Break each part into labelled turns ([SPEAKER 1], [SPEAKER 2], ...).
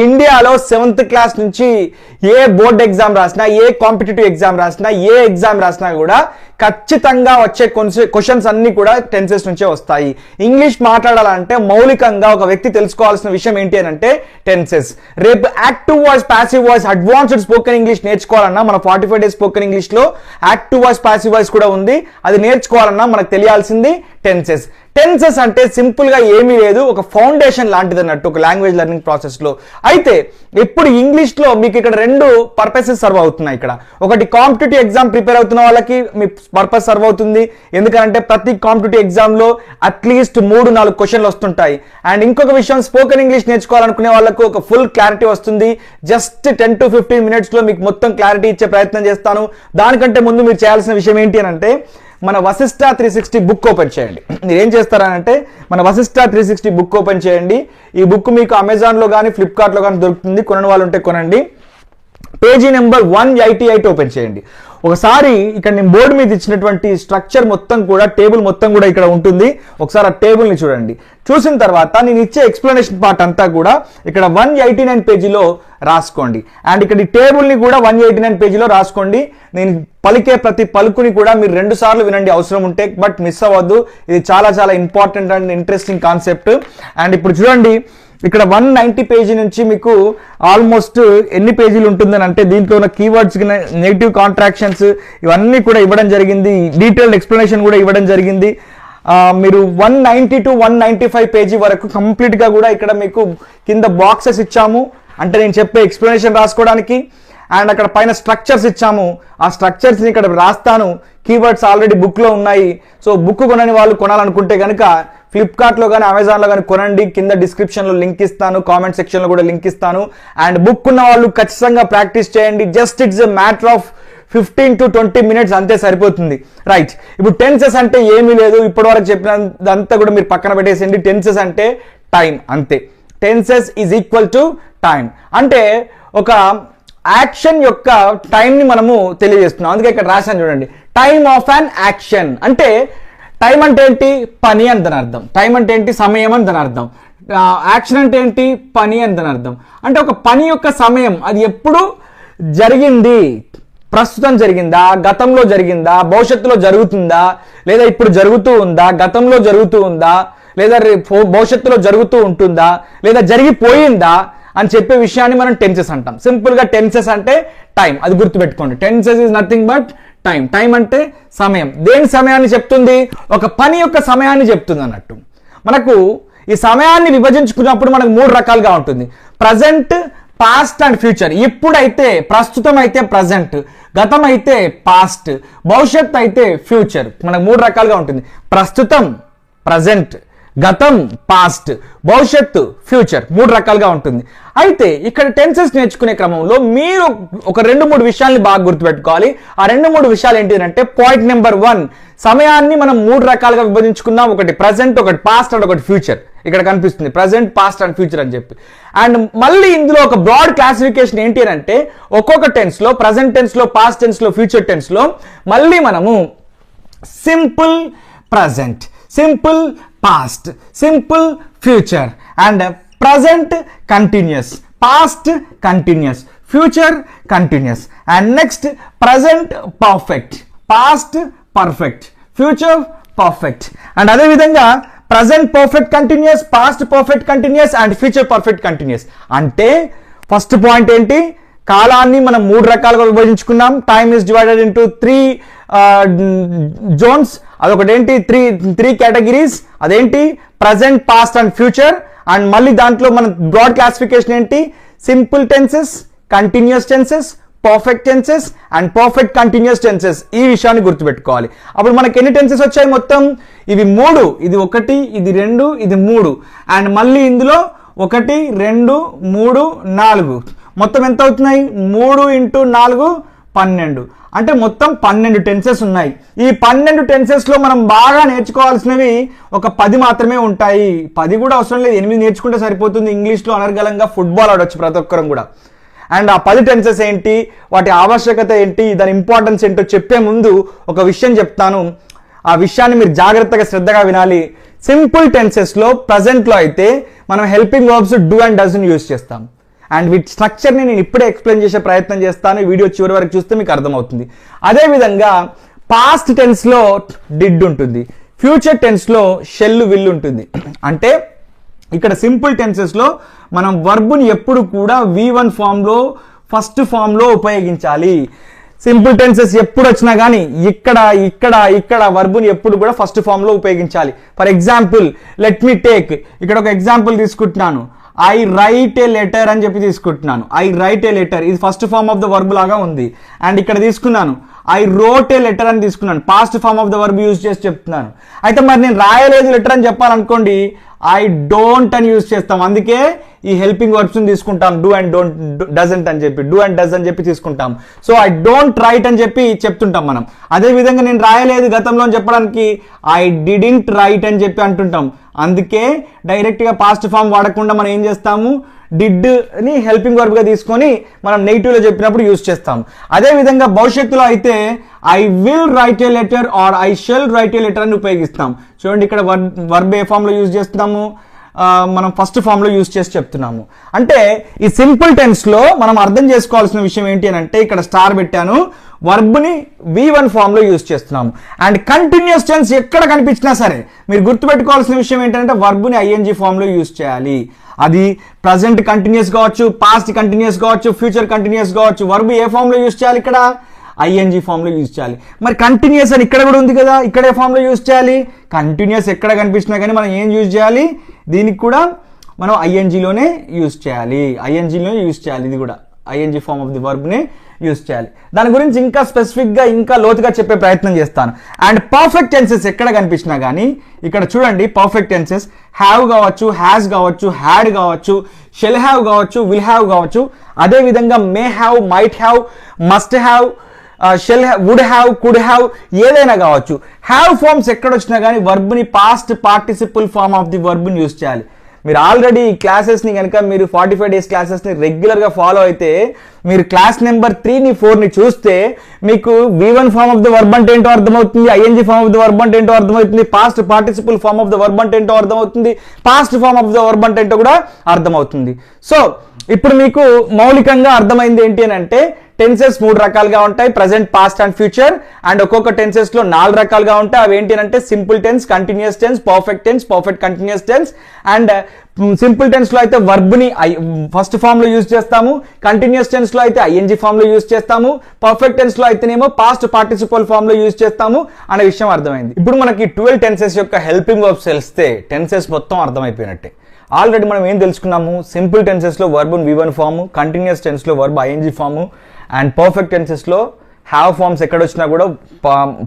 [SPEAKER 1] ఇండియాలో seventh class నుంచి ఏ board exam రాసినా ఏ కాంపిటేటివ్ ఎగ్జామ్ రాసినా ఏ ఎగ్జామ్ రాసినా కూడా ఖచ్చితంగా వచ్చే క్వశ్చన్స్ అన్ని కూడా టెన్సెస్ నుంచే వస్తాయి. ఇంగ్లీష్ మాట్లాడాలంటే మౌలికంగా ఒక వ్యక్తి తెలుసుకోవాల్సిన విషయం ఏంటి అని అంటే టెన్సెస్ రేపు active voice passive voice advanced spoken English నేర్చుకోవాలన్నా మన ఫార్టీ ఫైవ్ డేస్ స్పోకెన్ ఇంగ్లీష్లో యాక్టివ్ వాయిస్ ప్యాసివ్ వాయిస్ కూడా ఉంది. అది నేర్చుకోవాలన్నా మనకు తెలియాల్సింది. టెన్సెస్ టెన్సెస్ అంటే సింపుల్గా ఏమీ లేదు ఒక ఫౌండేషన్ లాంటిది అన్నట్టు ఒక లాంగ్వేజ్ లెర్నింగ్ ప్రాసెస్లో అయితే ఇప్పుడు ఇంగ్లీష్లో మీకు ఇక్కడ రెండు పర్పసెస్ సర్వ్ అవుతున్నాయి ఇక్కడ. ఒకటి కాంపిటేటివ్ ఎగ్జామ్ ప్రిపేర్ అవుతున్న వాళ్ళకి మీ పర్పస్ సర్వ్ అవుతుంది. ఎందుకంటే ప్రతి కాంపిటేటివ్ ఎగ్జామ్లో అట్లీస్ట్ మూడు నాలుగు క్వశ్చన్లు వస్తుంటాయి. అండ్ ఇంకొక విషయం స్పోకెన్ ఇంగ్లీష్ నేర్చుకోవాలనుకునే వాళ్ళకు ఒక ఫుల్ క్లారిటీ వస్తుంది. జస్ట్ టెన్ టు ఫిఫ్టీన్ మినిట్స్లో మీకు మొత్తం క్లారిటీ ఇచ్చే ప్రయత్నం చేస్తాను. దానికంటే ముందు మీరు చేయాల్సిన విషయం ఏంటి అని అంటే మన Vasishta three sixty book open చేయండి. మీరు ఏం చేస్తారనంటే మన Vasishta three sixty book open చేయండి. ఈ బుక్ మీకు అమెజాన్లో కానీ ఫ్లిప్కార్ట్లో కానీ దొరుకుతుంది. కొనని వాళ్ళు ఉంటే కొనండి. Page number one eighty eight open చేయండి. ఒకసారి ఇక్కడ నేను బోర్డు మీద ఇచ్చినటువంటి స్ట్రక్చర్ మొత్తం కూడా టేబుల్ మొత్తం కూడా ఇక్కడ ఉంటుంది. ఒకసారి ఆ టేబుల్ని చూడండి. చూసిన తర్వాత నేను ఇచ్చే ఎక్స్ప్లెనేషన్ పార్ట్ అంతా కూడా ఇక్కడ వన్ ఎయిటీ నైన్ పేజీలో రాసుకోండి. అండ్ ఇక్కడ ఈ టేబుల్ని కూడా వన్ ఎయిటీ నైన్ పేజీలో రాసుకోండి. నేను పలికే ప్రతి పలుకుని కూడా మీరు రెండు సార్లు వినండి అవసరం ఉంటే బట్ మిస్ అవ్వద్దు. ఇది చాలా చాలా important and interesting concept. And ఇప్పుడు చూడండి ఇక్కడ వన్ నైంటీ పేజీ నుంచి మీకు ఆల్మోస్ట్ ఎన్ని పేజీలు ఉంటుందని అంటే దీంట్లో ఉన్న కీవర్డ్స్ నెగిటివ్ కాంట్రాక్షన్స్ ఇవన్నీ కూడా ఇవ్వడం జరిగింది. డీటెయిల్డ్ ఎక్స్ప్లెనేషన్ కూడా ఇవ్వడం జరిగింది. మీరు one ninety two one ninety five page వరకు కంప్లీట్గా కూడా ఇక్కడ మీకు కింద బాక్సెస్ ఇచ్చాము. అంటే నేను చెప్పే ఎక్స్ప్లెనేషన్ రాసుకోవడానికి. అండ్ అక్కడ పైన స్ట్రక్చర్స్ ఇచ్చాము. ఆ స్ట్రక్చర్స్ని ఇక్కడ రాస్తాను. కీవర్డ్స్ ఆల్రెడీ బుక్లో ఉన్నాయి. సో బుక్ కొనని వాళ్ళు కొనాలనుకుంటే కనుక ఫ్లిప్కార్ట్లో కానీ అమెజాన్లో కానీ కొనండి. కింద డిస్క్రిప్షన్లో లింక్ ఇస్తాను. కామెంట్ సెక్షన్లో కూడా లింక్ ఇస్తాను. అండ్ బుక్ ఉన్న వాళ్ళు ఖచ్చితంగా ప్రాక్టీస్ చేయండి. Just it's a matter of fifteen to twenty minutes అంతే సరిపోతుంది. రైట్ ఇప్పుడు టెన్సెస్ అంటే ఏమీ లేదు. ఇప్పటివరకు చెప్పినంతా కూడా మీరు పక్కన పెట్టేసేయండి. టెన్సెస్ అంటే టైం అంతే. Tenses is equal to time అంటే ఒక యాక్షన్ యొక్క టైంని మనము తెలియజేస్తున్నాం. అందుకే ఇక్కడ రాశాను చూడండి. టైమ్ ఆఫ్ అన్ యాక్షన్ అంటే టైం అంటే ఏంటి? పని అని దాని అర్థం. టైం అంటే ఏంటి? సమయం అని దాని అర్థం. యాక్షన్ అంటే ఏంటి? పని అని దాని అర్థం. అంటే ఒక పని యొక్క సమయం అది ఎప్పుడు జరిగింది? ప్రస్తుతం జరిగిందా? గతంలో జరిగిందా? భవిష్యత్తులో జరుగుతుందా? లేదా ఇప్పుడు జరుగుతూ ఉందా? గతంలో జరుగుతూ ఉందా? లేదా రేపు భవిష్యత్తులో జరుగుతూ ఉంటుందా? లేదా జరిగిపోయిందా? అని చెప్పే విషయాన్ని మనం టెన్సెస్ అంటాం. సింపుల్గా టెన్సెస్ అంటే టైం అది గుర్తుపెట్టుకోండి. Tenses is nothing but time. Time అంటే సమయం. దేని సమయాన్ని చెప్తుంది? ఒక పని యొక్క సమయాన్ని చెప్తుంది అన్నట్టు. మనకు ఈ సమయాన్ని విభజించుకున్నప్పుడు మనకు మూడు రకాలుగా ఉంటుంది. Present past and future. ఇప్పుడైతే ప్రస్తుతం అయితే ప్రజెంట్ గతం అయితే పాస్ట్ భవిష్యత్ అయితే ఫ్యూచర్. మనకు మూడు రకాలుగా ఉంటుంది. ప్రస్తుతం ప్రజెంట్ గతం పాస్ట్ భవిష్యత్తు ఫ్యూచర్ మూడు రకాలుగా ఉంటుంది. అయితే ఇక్కడ టెన్సెస్ నేర్చుకునే క్రమంలో మీరు ఒక రెండు మూడు విషయాల్ని బాగా గుర్తుపెట్టుకోవాలి. ఆ రెండు మూడు విషయాలు ఏంటి అంటే పాయింట్ నెంబర్ వన్ సమయాన్ని మనం మూడు రకాలుగా విభజించుకుందాం. ఒకటి ప్రజెంట్ ఒకటి పాస్ట్ అండ్ ఒకటి ఫ్యూచర్ ఇక్కడ కనిపిస్తుంది ప్రజెంట్ పాస్ట్ అండ్ ఫ్యూచర్ అని చెప్పి. అండ్ మళ్ళీ ఇందులో ఒక బ్రాడ్ క్లాసిఫికేషన్ ఏంటి అని అంటే ఒక్కొక్క టెన్స్లో ప్రజెంట్ టెన్స్లో పాస్ట్ టెన్స్లో ఫ్యూచర్ టెన్స్లో మళ్ళీ మనము simple present simple past simple future and present continuous past continuous future continuous and next present perfect past perfect future perfect and అదేవిధంగా present perfect continuous past perfect continuous and future perfect continuous అంటే first point ఏంటి? కాలాన్ని మనం మూడు రకాలుగా విభజించుకున్నాం. Time is divided into three zones అదొకటి ఏంటి three three categories. అదేంటి? Present past and future. And మళ్ళీ దాంట్లో మన బ్రాడ్ క్లాసిఫికేషన్ ఏంటి? Simple tenses continuous tenses perfect tenses and perfect continuous tenses ఈ విషయాన్ని గుర్తుపెట్టుకోవాలి. అప్పుడు మనకి ఎన్ని టెన్సెస్ వచ్చాయి మొత్తం? ఇవి మూడు. ఇది ఒకటి ఇది రెండు ఇది మూడు. అండ్ మళ్ళీ ఇందులో ఒకటి రెండు మూడు నాలుగు. మొత్తం ఎంత అవుతున్నాయి? మూడు ఇంటూ నాలుగు పన్నెండు. అంటే మొత్తం పన్నెండు టెన్సెస్ ఉన్నాయి. ఈ పన్నెండు టెన్సెస్లో మనం బాగా నేర్చుకోవాల్సినవి ఒక పది మాత్రమే ఉంటాయి. పది కూడా అవసరం లేదు. ఎనిమిది నేర్చుకుంటే సరిపోతుంది. ఇంగ్లీష్లో అనర్గళంగా ఫుట్బాల్ ఆడవచ్చు ప్రతి ఒక్కరం కూడా. అండ్ ఆ పది టెన్సెస్ ఏంటి? వాటి ఆవశ్యకత ఏంటి? దాని ఇంపార్టెన్స్ ఏంటో చెప్పే ముందు ఒక విషయం చెప్తాను. ఆ విషయాన్ని మీరు జాగ్రత్తగా శ్రద్ధగా వినాలి. సింపుల్ టెన్సెస్లో ప్రజెంట్లో అయితే మనం helping verbs do and does use చేస్తాం. అండ్ వీటి స్ట్రక్చర్ని నేను ఇప్పుడే ఎక్స్ప్లెయిన్ చేసే ప్రయత్నం చేస్తాను. వీడియో చివరి వరకు చూస్తే మీకు అర్థమవుతుంది. అదేవిధంగా పాస్ట్ టెన్స్లో డిడ్ ఉంటుంది. ఫ్యూచర్ టెన్స్లో షెల్ విల్ ఉంటుంది. అంటే ఇక్కడ సింపుల్ టెన్సెస్లో మనం వర్బుని ఎప్పుడు కూడా వి వన్ ఫామ్లో ఫస్ట్ ఫామ్లో ఉపయోగించాలి. సింపుల్ టెన్సెస్ ఎప్పుడు వచ్చినా కానీ ఇక్కడ ఇక్కడ ఇక్కడ వర్బుని ఎప్పుడు కూడా ఫస్ట్ ఫామ్లో ఉపయోగించాలి. For example let me take ఇక్కడ ఒక ఎగ్జాంపుల్ తీసుకుంటున్నాను. ఐ రైట్ ఏ లెటర్ అని చెప్పి తీసుకుంటున్నాను. ఐ రైట్ ఏ లెటర్ ఇది first form of the verb లాగా ఉంది. అండ్ ఇక్కడ తీసుకున్నాను. ఐ రోట్ ఏ లెటర్ అని తీసుకున్నాను. Past form of the verb use చేసి చెప్తున్నాను. అయితే మరి నేను రాయలేదు లెటర్ అని చెప్పాలనుకోండి ఐ డోంట్ అని యూజ్ చేస్తాం. అందుకే ఈ హెల్పింగ్ వర్బ్స్ తీసుకుంటాం. డూ అండ్ డోంట్ డజంట్ అని చెప్పి. డూ అండ్ డజ్ అని చెప్పి తీసుకుంటాం. సో ఐ డోంట్ రైట్ అని చెప్పి చెప్తుంటాం మనం. అదే విధంగా నేను రాయలేదు గతంలో చెప్పడానికి ఐ డిడింట్ రైట్ అని చెప్పి అంటుంటాం. అందుకే డైరెక్ట్గా పాస్ట్ ఫామ్ వాడకుండా మనం ఏం చేస్తాము? డిడ్ని హెల్పింగ్ వర్బ్గా తీసుకొని మనం నెగిటివ్లో చెప్పినప్పుడు యూజ్ చేస్తాం. అదే విధంగా భవిష్యత్తులో అయితే I will write a letter or I shall write a letter అని ఉపయోగిస్తాం. చూడండి ఇక్కడ వర్బ్ ఏ ఫామ్లో యూజ్ చేస్తున్నాము? మనం ఫస్ట్ ఫామ్లో యూజ్ చేసి చెప్తున్నాము. అంటే ఈ సింపుల్ టెన్స్లో మనం అర్థం చేసుకోవాల్సిన విషయం ఏంటి అని అంటే ఇక్కడ స్టార్ పెట్టాను. వర్బ్ని వి వన్ ఫామ్లో యూజ్ చేస్తున్నాము. అండ్ కంటిన్యూస్ టెన్స్ ఎక్కడ కనిపించినా సరే మీరు గుర్తుపెట్టుకోవాల్సిన విషయం ఏంటంటే వర్బ్ని ఐఎన్జి ఫామ్లో యూజ్ చేయాలి. అది ప్రజెంట్ కంటిన్యూస్ కావచ్చు పాస్ట్ కంటిన్యూస్ కావచ్చు ఫ్యూచర్ కంటిన్యూస్ కావచ్చు వర్బ్ ఏ ఫామ్లో యూస్ యూజ్ చేయాలి ఇక్కడ? ఐఎన్జి ఫామ్లో యూజ్ చేయాలి. మరి కంటిన్యూస్ అని ఇక్కడ కూడా ఉంది కదా ఇక్కడ ఏ ఫామ్లో యూజ్ చేయాలి? కంటిన్యూస్ ఎక్కడ కనిపించినా కానీ మనం ఏం యూజ్ చేయాలి? దీనికి కూడా మనం ఐఎన్జిలోనే యూజ్ చేయాలి. ఐఎన్జిలోనే యూజ్ చేయాలి ఇది కూడా. ఐఎన్జి ఫామ్ ఆఫ్ ది వర్బ్ని యూజ్ చేయాలి. దాని గురించి ఇంకా స్పెసిఫిక్గా ఇంకా లోతుగా చెప్పే ప్రయత్నం చేస్తాను. అండ్ పర్ఫెక్ట్ టెన్సెస్ ఎక్కడ కనిపించినా కానీ ఇక్కడ చూడండి పర్ఫెక్ట్ టెన్సెస్ హ్యావ్ కావచ్చు హ్యాస్ కావచ్చు హ్యాడ్ కావచ్చు షెల్ హ్యావ్ కావచ్చు విల్ హ్యావ్ కావచ్చు. అదేవిధంగా may have might have must have shall would have could have ఏదైనా కావచ్చు. హ్యావ్ ఫార్మ్స్ ఎక్కడ వచ్చినా కానీ వర్బ్ని past participle form of the వర్బ్ని use చేయాలి. మీరు ఆల్రెడీ ఈ క్లాసెస్ని కనుక మీరు ఫార్టీ ఫైవ్ డేస్ క్లాసెస్ని రెగ్యులర్గా ఫాలో అయితే మీరు క్లాస్ నెంబర్ త్రీని ఫోర్ని చూస్తే మీకు V one form of the verb అంటే ఏంటో అర్థమవుతుంది ING form of the verb అంటే ఏంటో అర్థమవుతుంది past participle form of the verb అంటే ఏంటో అర్థమవుతుంది past form of the verb అంటే ఏంటో కూడా అర్థమవుతుంది. సో ఇప్పుడు మీకు మౌలికంగా అర్థమైంది ఏంటి అని అంటే టెన్సెస్ మూడు రకాలుగా ఉంటాయి present past and future and ఒక్కొక్క టెన్సెస్లో నాలుగు రకాలుగా ఉంటాయి. అవి ఏంటి అంటే simple tense continuous tense perfect tense perfect continuous tense and simple టెన్స్లో అయితే వర్బ్ని ఫస్ట్ ఫామ్లో యూజ్ చేస్తాము కంటిన్యూస్ టెన్స్లో అయితే ఐఎన్జి ఫామ్లో యూజ్ చేస్తాము పర్ఫెక్ట్ టెన్స్లో అయితేనేమో పాస్ట్ పార్టిసిపల్ ఫామ్లో యూజ్ చేస్తాము అనే విషయం అర్థమైంది. ఇప్పుడు మనకి ట్వెల్వ్ టెన్సెస్ యొక్క హెల్పింగ్ వర్బ్స్ తెలిస్తే టెన్సెస్ మొత్తం అర్థమైపోయినట్టే. ఆల్రెడీ మనం ఏం తెలుసుకున్నాము? Simple టెన్సెస్లో verb V one form continuous టెన్స్లో verb ING form and perfect టెన్సెస్లో have forms ఎక్కడ వచ్చినా కూడా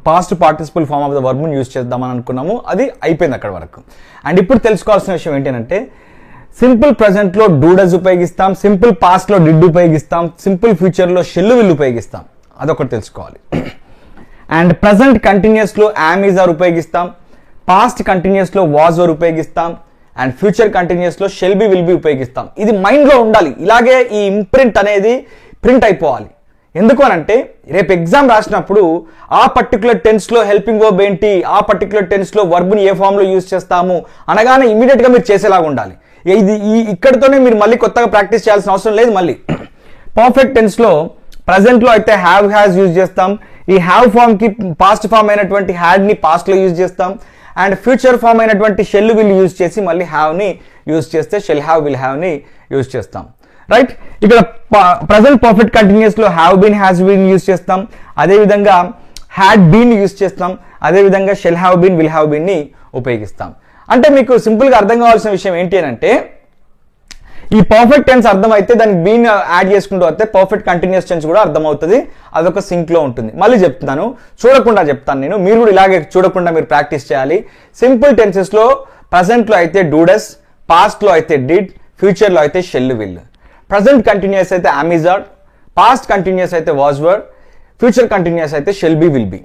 [SPEAKER 1] past participle form of the వర్బ్ని use చేద్దామని అనుకున్నాము. అది అయిపోయింది అక్కడ వరకు. అండ్ ఇప్పుడు తెలుసుకోవాల్సిన విషయం ఏంటంటే సింపుల్ ప్రజెంట్లో డూడస్ ఉపయోగిస్తాం సింపుల్ పాస్ట్లో డిడ్ ఉపయోగిస్తాం సింపుల్ ఫ్యూచర్లో షెల్లు విల్ ఉపయోగిస్తాం. అదొకటి తెలుసుకోవాలి. అండ్ ప్రజెంట్ కంటిన్యూస్లో యామ్ ఆర్ ఉపయోగిస్తాం పాస్ట్ కంటిన్యూస్లో వాజ్ ఆర్ ఉపయోగిస్తాం అండ్ ఫ్యూచర్ కంటిన్యూస్లో షెల్ బి విల్ బి ఉపయోగిస్తాం. ఇది మైండ్లో ఉండాలి. ఇలాగే ఈ ఇంప్రింట్ అనేది ప్రింట్ అయిపోవాలి. ఎందుకు అనంటే రేపు ఎగ్జామ్ రాసినప్పుడు ఆ పర్టికులర్ టెన్స్లో హెల్పింగ్ వర్బ్ ఏంటి ఆ పర్టికులర్ టెన్స్లో వర్బ్ని ఏ ఫామ్లో యూజ్ చేస్తాము అనగానే ఇమీడియట్గా మీరు చేసేలాగా ఉండాలి. ఇది ఈ ఇక్కడితోనే మీరు మళ్ళీ కొత్తగా ప్రాక్టీస్ చేయాల్సిన అవసరం లేదు మళ్ళీ. పర్ఫెక్ట్ టెన్స్లో ప్రజెంట్లో అయితే హ్యావ్ హ్యాస్ యూజ్ చేస్తాం. ఈ హ్యావ్ ఫామ్కి పాస్ట్ ఫామ్ అయినటువంటి హ్యాడ్ని పాస్ట్లో యూజ్ చేస్తాం. అండ్ ఫ్యూచర్ ఫామ్ అయినటువంటి షెల్ విల్ యూజ్ చేసి మళ్ళీ హ్యావ్ని యూజ్ చేస్తే షెల్ హ్యావ్ విల్ హ్యావ్ని యూజ్ చేస్తాం. రైట్ ఇక్కడ present perfect కంటిన్యూస్లో have been has been use చేస్తాం. అదేవిధంగా హ్యాడ్ బీన్ యూజ్ చేస్తాం. అదేవిధంగా shall have been will have బీన్ని ఉపయోగిస్తాం. అంటే మీకు సింపుల్గా అర్థం కావాల్సిన విషయం ఏంటి అని అంటే ఈ పర్ఫెక్ట్ టెన్స్ అర్థమైతే దానికి బీన్ యాడ్ చేసుకుంటూ వస్తే పర్ఫెక్ట్ కంటిన్యూస్ టెన్స్ కూడా అర్థమవుతుంది. అదొక సింక్లో ఉంటుంది. మళ్ళీ చెప్తున్నాను చూడకుండా చెప్తాను నేను. మీరు కూడా ఇలాగే చూడకుండా మీరు ప్రాక్టీస్ చేయాలి. సింపుల్ టెన్సెస్లో ప్రజెంట్లో అయితే డూడస్ పాస్ట్లో అయితే డిడ్ ఫ్యూచర్లో అయితే షెల్ విల్ ప్రజెంట్ కంటిన్యూస్ అయితే am is are past continuous అయితే was were were future continuous అయితే షెల్ బి విల్ బి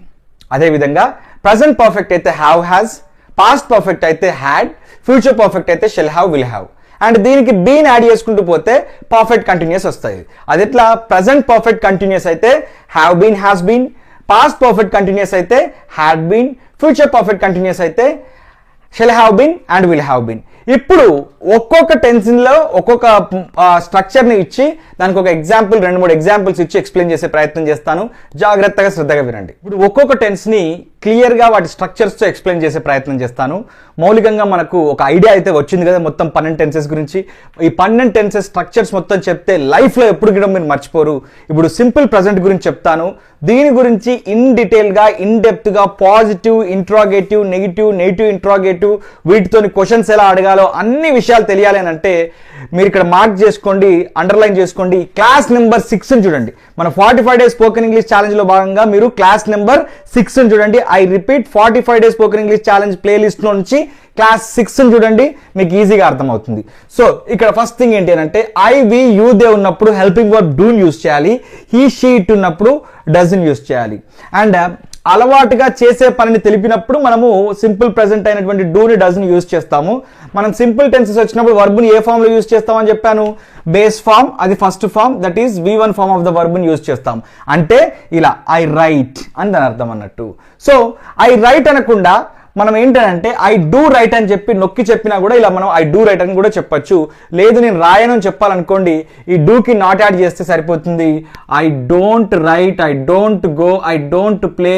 [SPEAKER 1] అదేవిధంగా ప్రజెంట్ పర్ఫెక్ట్ అయితే హ్యావ్ హ్యాజ్ పాస్ట్ పర్ఫెక్ట్ అయితే హ్యాడ్ ఫ్యూచర్ పర్ఫెక్ట్ అయితే shall have will have and దీనికి been add చేసుకుంటూ పోతే పర్ఫెక్ట్ కంటిన్యూస్ వస్తాయి. అది ఎట్లా? ప్రజెంట్ పర్ఫెక్ట్ కంటిన్యూస్ అయితే have been has been past perfect continuous అయితే had been future perfect continuous అయితే shall have been and will have been ఇప్పుడు ఒక్కొక్క టెన్షన్లో ఒక్కొక్క స్ట్రక్చర్ని ఇచ్చి దానికి ఒక ఎగ్జాంపుల్ రెండు మూడు ఎగ్జాంపుల్స్ ఇచ్చి ఎక్స్ప్లెయిన్ చేసే ప్రయత్నం చేస్తాను. జాగ్రత్తగా శ్రద్ధగా వినండి. ఇప్పుడు ఒక్కొక్క టెన్స్ని క్లియర్గా వాటి స్ట్రక్చర్స్తో ఎక్స్ప్లెయిన్ చేసే ప్రయత్నం చేస్తాను. మౌలికంగా మనకు ఒక ఐడియా అయితే వచ్చింది కదా మొత్తం పన్నెండు టెన్సెస్ గురించి. ఈ పన్నెండు టెన్సెస్ స్ట్రక్చర్స్ మొత్తం చెప్తే లైఫ్లో ఎప్పుడు కూడా మీరు మర్చిపోరు. ఇప్పుడు సింపుల్ ప్రజెంట్ గురించి చెప్తాను. దీని గురించి ఇన్ డీటెయిల్గా ఇన్ డెప్త్గా positive interrogative negative negative interrogative వీటితోని questions ఎలా అడగాలి అన్ని విషయాలు తెలియాలి అని అంటే మీరు ఇక్కడ మార్క్ చేసుకోండి అండర్లైన్ చేసుకోండి. క్లాస్ నెంబర్ సిక్స్ని చూడండి. మన forty five days spoken English ఛాలెంజ్లో భాగంగా మీరు క్లాస్ నెంబర్ సిక్స్ని చూడండి. I repeat forty five days spoken English challenge playlist నుంచి క్లాస్ సిక్స్ని చూడండి. మీకు ఈజీగా అర్థమవుతుంది. సో ఇక్కడ ఫస్ట్ థింగ్ ఏంటి అని అంటే ఐ వి యూ దే ఉన్నప్పుడు హెల్పింగ్ వర్క్ డూన్ యూస్ చేయాలి. హీ షీట్ ఉన్నప్పుడు డజన్ యూస్ చేయాలి. అండ్ అలవాటుగా చేసే పనిని తెలిపినప్పుడు మనము సింపుల్ ప్రెజెంట్ అయినటువంటి డూని డజన్ యూస్ చేస్తాము. మనం సింపుల్ టెన్సెస్ వచ్చినప్పుడు వర్బ్ని ఏ ఫామ్లో యూజ్ చేస్తామని చెప్పాను? బేస్ ఫామ్ అది first form that is V one form of the వర్బ్ని use చేస్తాం. అంటే ఇలా ఐ రైట్ అని దాని అర్థం అన్నట్టు. సో ఐ రైట్ అనకుండా మనం ఏంటంటే ఐ డూ రైట్ అని చెప్పి నొక్కి చెప్పినా కూడా ఇలా మనం ఐ డూ రైట్ అని కూడా చెప్పొచ్చు. లేదు నేను రాయను అని చెప్పాలనుకోండి ఈ డూకి నాట్ యాడ్ చేస్తే సరిపోతుంది. I don't write I don't go I don't play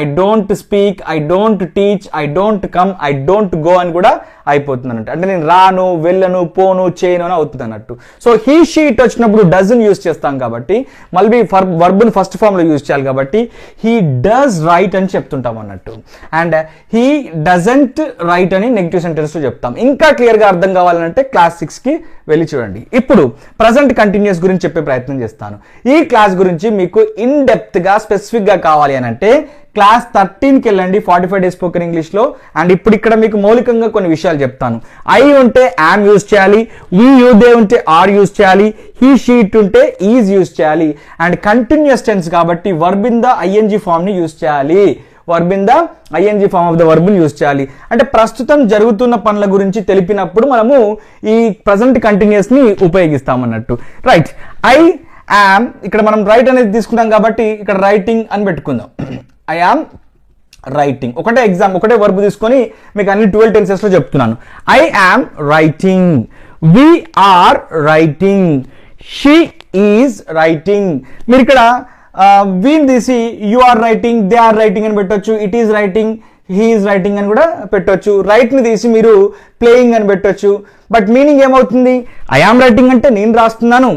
[SPEAKER 1] I don't speak I don't teach I don't come I don't go అని కూడా అయిపోతుంది అన్నట్టు అంటే నేను రాను వెళ్ళను పోను చేయను అని అవుతుంది అన్నట్టు సో హీ షీట్ వచ్చినప్పుడు డజన్ యూస్ చేస్తాం కాబట్టి మళ్ళీ వర్బ్ని ఫస్ట్ ఫామ్లో యూజ్ చేయాలి కాబట్టి హీ డస్ రైట్ అని చెప్తుంటాం అన్నట్టు. అండ్ హీ డజంట్ రైట్ అని నెగిటివ్ సెంటెన్స్లో చెప్తాం. ఇంకా క్లియర్గా అర్థం కావాలంటే క్లాస్ సిక్స్కి వెళ్ళి చూడండి. ఇప్పుడు ప్రజెంట్ కంటిన్యూస్ గురించి చెప్పే ప్రయత్నం చేస్తాను. ఈ క్లాస్ గురించి మీకు ఇన్ డెప్త్గా స్పెసిఫిక్గా కావాలి అని అంటే క్లాస్ థర్టీన్కి వెళ్ళండి ఫార్టీ ఫైవ్ డేస్ స్పోకెన్ ఇంగ్లీష్లో. అండ్ ఇప్పుడు ఇక్కడ మీకు మౌలికంగా కొన్ని విషయాలు చెప్తాను. ఐ ఉంటే యామ్ యూజ్ చేయాలి వీ యూ దే ఉంటే ఆర్ యూజ్ చేయాలి హీ షీట్ ఉంటే ఈజ్ యూజ్ చేయాలి. అండ్ కంటిన్యూస్ టెన్స్ కాబట్టి వర్బ్ ఇన్ ద ఫామ్ని యూజ్ చేయాలి. Verb in the form of the వర్బ్ని use చేయాలి. అంటే ప్రస్తుతం జరుగుతున్న పనుల గురించి తెలిపినప్పుడు మనము ఈ ప్రజెంట్ కంటిన్యూస్ని ఉపయోగిస్తామన్నట్టు. రైట్ ఐ యామ్ ఇక్కడ మనం రైట్ అనేది తీసుకుంటాం కాబట్టి ఇక్కడ రైటింగ్ అని పెట్టుకుందాం. ఐ ఆమ్ రైటింగ్ ఒకటే ఎగ్జామ్ ఒకటే వర్బ్ తీసుకొని మీకు అన్ని ట్వెల్వ్ టెన్సెస్లో చెప్తున్నాను. I am writing we are writing she is writing మీరు ఇక్కడ వీన్ తీసి you are writing they are writing అని పెట్టొచ్చు. It is writing he is writing అని కూడా పెట్టొచ్చు. రైట్ని తీసి మీరు ప్లేయింగ్ అని పెట్టొచ్చు. బట్ మీనింగ్ ఏమవుతుంది? ఐ ఆమ్ రైటింగ్ అంటే నేను రాస్తున్నాను.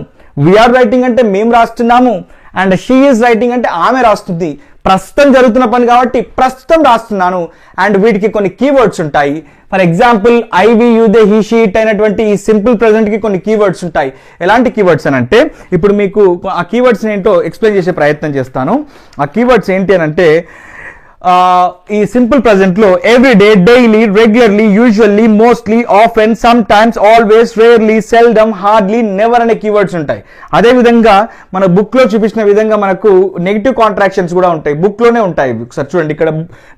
[SPEAKER 1] వీఆర్ రైటింగ్ అంటే మేము రాస్తున్నాము. అండ్ షీ ఈజ్ రైటింగ్ అంటే ఆమె రాస్తుంది. ప్రస్తుతం జరుగుతున్న పని కాబట్టి ప్రస్తుతం రాస్తున్నాను. అండ్ వీటికి కొన్ని కీవర్డ్స్ ఉంటాయి. For example I we you they they he she it అయినటువంటి ఈ సింపుల్కి కొన్ని కీవర్డ్స్ ఉంటాయి. ఎలాంటి కీవర్డ్స్ అని అంటే ఇప్పుడు మీకు ఆ కీవర్డ్స్ ఏంటో ఎక్స్ప్లెయిన్ చేసే ప్రయత్నం చేస్తాను. ఆ కీవర్డ్స్ ఏంటి అని అంటే ఈ simple ప్రజెంట్లో every day daily regularly usually mostly often sometimes always rarely seldom hardly never అనే కీవర్డ్స్ ఉంటాయి. అదే విధంగా మన బుక్లో చూపించిన విధంగా మనకు నెగిటివ్ కాంట్రాక్షన్స్ కూడా ఉంటాయి. బుక్లోనే ఉంటాయి. ఒకసారి చూడండి. ఇక్కడ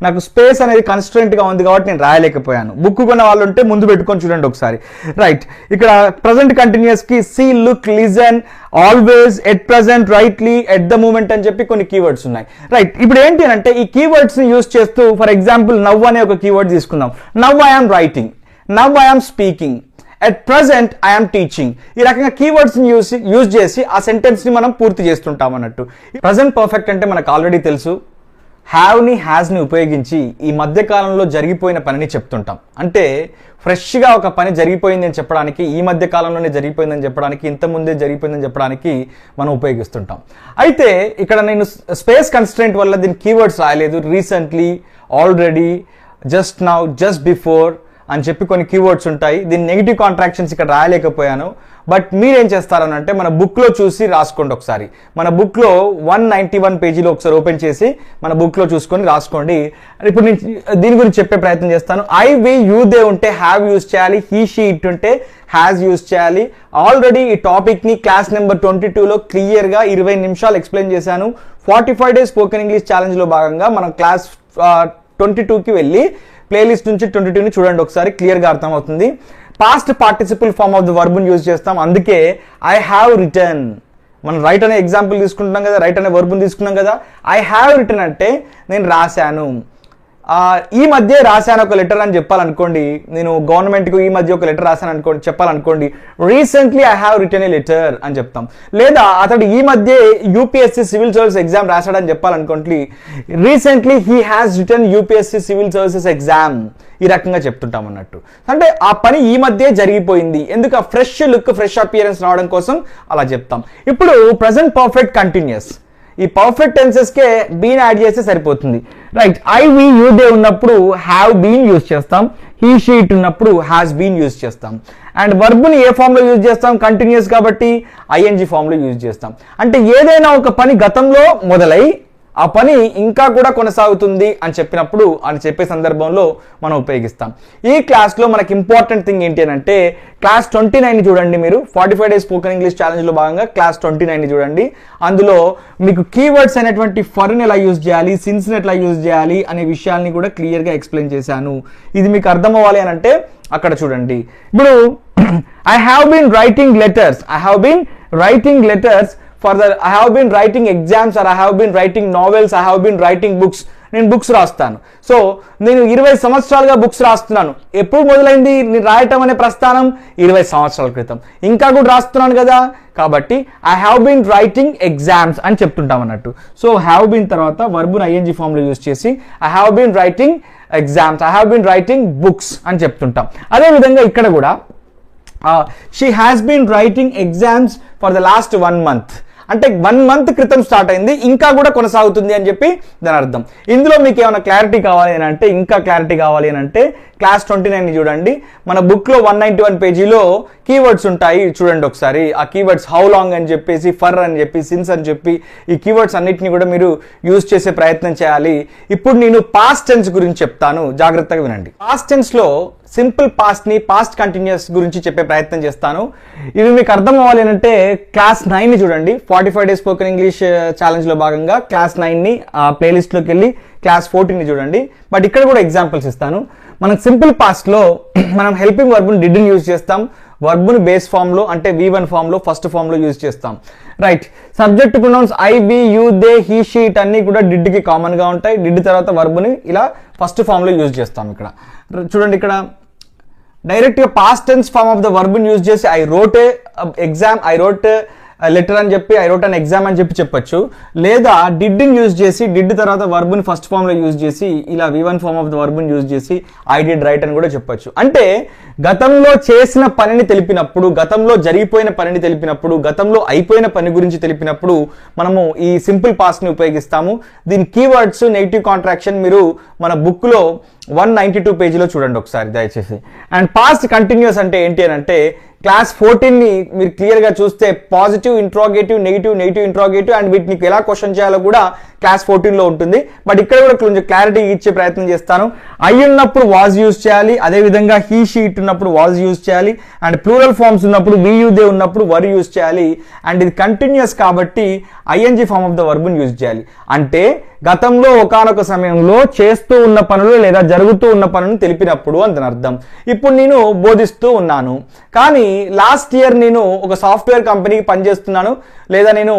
[SPEAKER 1] నాకు స్పేస్ అనేది కన్స్ట్రెంట్గా ఉంది కాబట్టి నేను రాయలేకపోయాను. బుక్ కొన్న వాళ్ళు ఉంటే ముందు పెట్టుకొని చూడండి ఒకసారి. రైట్ ఇక్కడ present కంటిన్యూస్కి see look listen always at present rightly at the moment అని చెప్పి కొన్ని కీవర్డ్స్ ఉన్నాయి. రైట్ ఇప్పుడు ఏంటి అంటే ఈ కీవర్డ్స్ని యూస్ చేస్తూ ఫర్ ఎగ్జాంపుల్ నవ్ అనే ఒక కీవర్డ్ తీసుకుందాం. Now I'm writing now I'm speaking at present I'm teaching ఈ రకంగా కీవర్డ్స్ని యూస్ యూజ్ చేసి ఆ సెంటెన్స్ని మనం పూర్తి చేస్తుంటాం అన్నట్టు. ప్రజెంట్ పర్ఫెక్ట్ అంటే మనకు ఆల్రెడీ తెలుసు. హ్యావ్ని హ్యాజ్ని ఉపయోగించి ఈ మధ్య కాలంలో జరిగిపోయిన పనిని చెప్తుంటాం. అంటే ఫ్రెష్గా ఒక పని జరిగిపోయిందని చెప్పడానికి ఈ మధ్య కాలంలోనే జరిగిపోయిందని చెప్పడానికి ఇంత ముందే జరిగిపోయిందని చెప్పడానికి మనం ఉపయోగిస్తుంటాం. అయితే ఇక్కడ నేను స్పేస్ కన్స్టెంట్ వల్ల దీని కీవర్డ్స్ రాయలేదు. Recently already just now just before అని చెప్పి కొన్ని కీవర్డ్స్ ఉంటాయి. దీని నెగిటివ్ కాంట్రాక్షన్స్ ఇక్కడ రాయలేకపోయాను. బట్ మీరేం చేస్తారని అంటే మన బుక్లో చూసి రాసుకోండి ఒకసారి. మన బుక్లో వన్ నైంటీ వన్ పేజీలో ఒకసారి ఓపెన్ చేసి మన బుక్లో చూసుకొని రాసుకోండి. ఇప్పుడు నేను దీని గురించి చెప్పే ప్రయత్నం చేస్తాను. ఐ వి యూ దే ఉంటే హ్యావ్ యూస్ చేయాలి. హీ షీ ఇట్ ఉంటే హ్యాస్ యూస్ చేయాలి. ఆల్రెడీ ఈ టాపిక్ని క్లాస్ నెంబర్ ట్వంటీ టూలో క్లియర్గా ఇరవై నిమిషాలు ఎక్స్ప్లెయిన్ చేశాను. Forty five days spoken English ఛాలెంజ్లో భాగంగా మనం క్లాస్ ట్వంటీ టూకి వెళ్ళి ప్లేలిస్ట్ నుంచి ట్వంటీ టూని చూడండి. ఒకసారి క్లియర్గా అర్థమవుతుంది. Past participle form of the వర్బుని use చేస్తాం. అందుకే ఐ హ్యావ్ రిటర్న్ మనం రైట్ అనే ఎగ్జాంపుల్ తీసుకుంటున్నాం కదా రైట్ అనే వర్బుని తీసుకున్నాం కదా ఐ హ్యావ్ రిటర్న్ అంటే నేను రాశాను. ఈ మధ్య రాశాను ఒక లెటర్ అని చెప్పాలనుకోండి నేను గవర్నమెంట్కి ఈ మధ్య ఒక లెటర్ రాశాను అనుకోండి చెప్పాలనుకోండి recently I have written a letter అని చెప్తాం. లేదా అతడు ఈ మధ్య యూపీఎస్సీ సివిల్ సర్వీస్ ఎగ్జామ్ రాశాడని చెప్పాలనుకోండి recently he has written UPSC civil services exam ఈ రకంగా చెప్తుంటాం అన్నట్టు. అంటే ఆ పని ఈ మధ్య జరిగిపోయింది ఎందుకు ఆ ఫ్రెష్ లుక్ ఫ్రెష్ అపియరెన్స్ రావడం కోసం అలా చెప్తాం. ఇప్పుడు ప్రజెంట్ పర్ఫెక్ట్ కంటిన్యూస్. ఈ పర్ఫెక్ట్ టెన్సెస్ కే బీన్ యాడ్ చేస్తే సరిపోతుంది. Right I we you they ఉన్నప్పుడు హ్యావ్ బీన్ యూజ్ చేస్తాం. హీ షీట్ ఉన్నప్పుడు హ్యాస్ బీన్ యూజ్ చేస్తాం. అండ్ వర్బుని ఏ ఫామ్లో యూజ్ చేస్తాం? కంటిన్యూస్ కాబట్టి ఐఎన్జి ఫామ్లో యూజ్ చేస్తాం. అంటే ఏదైనా ఒక పని గతంలో మొదలై ఆ పని ఇంకా కూడా కొనసాగుతుంది అని చెప్పినప్పుడు అని చెప్పే సందర్భంలో మనం ఉపయోగిస్తాం. ఈ క్లాస్లో మనకి ఇంపార్టెంట్ థింగ్ ఏంటి అని అంటే క్లాస్ ట్వంటీ నైన్ చూడండి మీరు. Forty five days spoken English ఛాలెంజ్లో భాగంగా క్లాస్ ట్వంటీ నైన్ చూడండి. అందులో మీకు కీవర్డ్స్ అనేటువంటి ఫర్ని ఎలా యూజ్ చేయాలి సిన్స్ని ఎట్లా యూజ్ చేయాలి అనే విషయాల్ని కూడా క్లియర్గా ఎక్స్ప్లెయిన్ చేశాను. ఇది మీకు అర్థం అవ్వాలి అని అంటే అక్కడ చూడండి. ఇప్పుడు I have been writing letters I have been writing letters for the I have been writing exams or I have been writing novels I have been writing books నేను బుక్స్ రాస్తాను. సో నేను ఇరవై సంవత్సరాలుగా బుక్స్ రాస్తున్నాను. ఎప్పుడు మొదలైంది? నేను రాయటం అనే ప్రస్థానం ఇరవై సంవత్సరాల క్రితం. ఇంకా కూడా రాస్తున్నాను కదా? కాబట్టి I have been writing exams అని చెప్తుంటాం అన్నట్టు. సో హ్యావ్ బీన్ తర్వాత వర్బున్ ఐఎన్జి ఫామ్లో యూజ్ చేసి I have been writing exams I have been writing books అని చెప్తుంటాం. అదేవిధంగా ఇక్కడ కూడా she has been writing exams for the last one month అంటే వన్ మంత్ క్రితం స్టార్ట్ అయింది ఇంకా కూడా కొనసాగుతుంది అని చెప్పి దాని అర్థం. ఇందులో మీకు ఏమైనా క్లారిటీ కావాలి అని అంటే ఇంకా క్లారిటీ కావాలి అని అంటే క్లాస్ ట్వంటీ నైన్ చూడండి. మన బుక్లో వన్ నైంటీ వన్ పేజీలో కీవర్డ్స్ ఉంటాయి. చూడండి ఒకసారి. ఆ కీవర్డ్స్ హౌ లాంగ్ అని చెప్పేసి ఫర్ అని చెప్పి సిన్స్ అని చెప్పి ఈ కీవర్డ్స్ అన్నిటిని కూడా మీరు యూజ్ చేసే ప్రయత్నం చేయాలి. ఇప్పుడు నేను పాస్ట్ టెన్స్ గురించి చెప్తాను. జాగ్రత్తగా వినండి. పాస్ట్ టెన్స్లో సింపుల్ పాస్ట్ని పాస్ట్ కంటిన్యూస్ గురించి చెప్పే ప్రయత్నం చేస్తాను. ఇవి మీకు అర్థం అవ్వాలి అంటే క్లాస్ నైన్ని చూడండి. Forty five days spoken English ఛాలెంజ్లో భాగంగా క్లాస్ నైన్ని ఆ ప్లేలిస్ట్లోకి వెళ్ళి క్లాస్ ఫోర్టీన్ని చూడండి. బట్ ఇక్కడ కూడా ఎగ్జాంపుల్స్ ఇస్తాను. మనం సింపుల్ పాస్ట్లో మనం హెల్పింగ్ వర్బుని డిడ్ని యూజ్ చేస్తాం. వర్బుని బేస్ ఫామ్లో అంటే వి వన్ ఫామ్లో ఫస్ట్ ఫామ్లో యూజ్ చేస్తాం. Right subject pronouns I we you they he she it అన్నీ కూడా డిడ్కి కామన్గా ఉంటాయి. డిడ్ తర్వాత వర్బుని ఇలా ఫస్ట్ ఫామ్లో యూజ్ చేస్తాం ఇక్కడ. చూడండి ఇక్కడ. డైరెక్ట్గా past tense form of the verb use చేసి I wrote exam I wrote letter అని చెప్పి ఐ రోట్ అన్ ఎగ్జామ్ అని చెప్పి చెప్పొచ్చు. లేదా డిడ్డిని యూజ్ చేసి డిడ్ తర్వాత వర్బుని ఫస్ట్ ఫామ్లో యూజ్ చేసి ఇలా V one form of the వర్బుని use చేసి ఐ డిడ్ రైట్ అని కూడా చెప్పొచ్చు. అంటే గతంలో చేసిన పనిని తెలిపినప్పుడు గతంలో జరిగిపోయిన పనిని తెలిపినప్పుడు గతంలో అయిపోయిన పని గురించి తెలిపినప్పుడు మనము ఈ సింపుల్ పాస్ట్ని ఉపయోగిస్తాము. దీని కీవర్డ్స్ నెగిటివ్ కాంట్రాక్షన్ మీరు మన బుక్లో వన్ నైంటీ టూ పేజీలో చూడండి ఒకసారి దయచేసి. అండ్ పాస్ట్ కంటిన్యూస్ అంటే ఏంటి అని అంటే క్లాస్ ఫోర్టీన్ని మీరు క్లియర్గా చూస్తే positive interrogative negative negative interrogative and వీటిని ఎలా క్వశ్చన్ చేయాలో కూడా క్లాస్ ఫోర్టీన్లో ఉంటుంది. బట్ ఇక్కడ కూడా కొంచెం క్లారిటీ ఇచ్చే ప్రయత్నం చేస్తాను. ఐ ఉన్నప్పుడు వాజ్ యూజ్ చేయాలి అదే విధంగా హీ షీట్ ఉన్నప్పుడు వాజ్ యూజ్ చేయాలి అండ్ ప్లూరల్ ఫార్మ్స్ ఉన్నప్పుడు వి యూ దే ఉన్నప్పుడు వర్ యూజ్ చేయాలి అండ్ ఇది కంటిన్యూస్ కాబట్టి ఐఎన్జి ఫామ్ ఆఫ్ ద వర్బుని యూజ్ చేయాలి. అంటే గతంలో ఒకానొక సమయంలో చేస్తూ ఉన్న పనులు లేదా జరుగుతూ ఉన్న పనులను తెలిపినప్పుడు అని అర్థం. ఇప్పుడు నేను బోధిస్తూ ఉన్నాను. కానీ లాస్ట్ ఇయర్ నేను ఒక సాఫ్ట్వేర్ కంపెనీకి పనిచేస్తున్నాను. లేదా నేను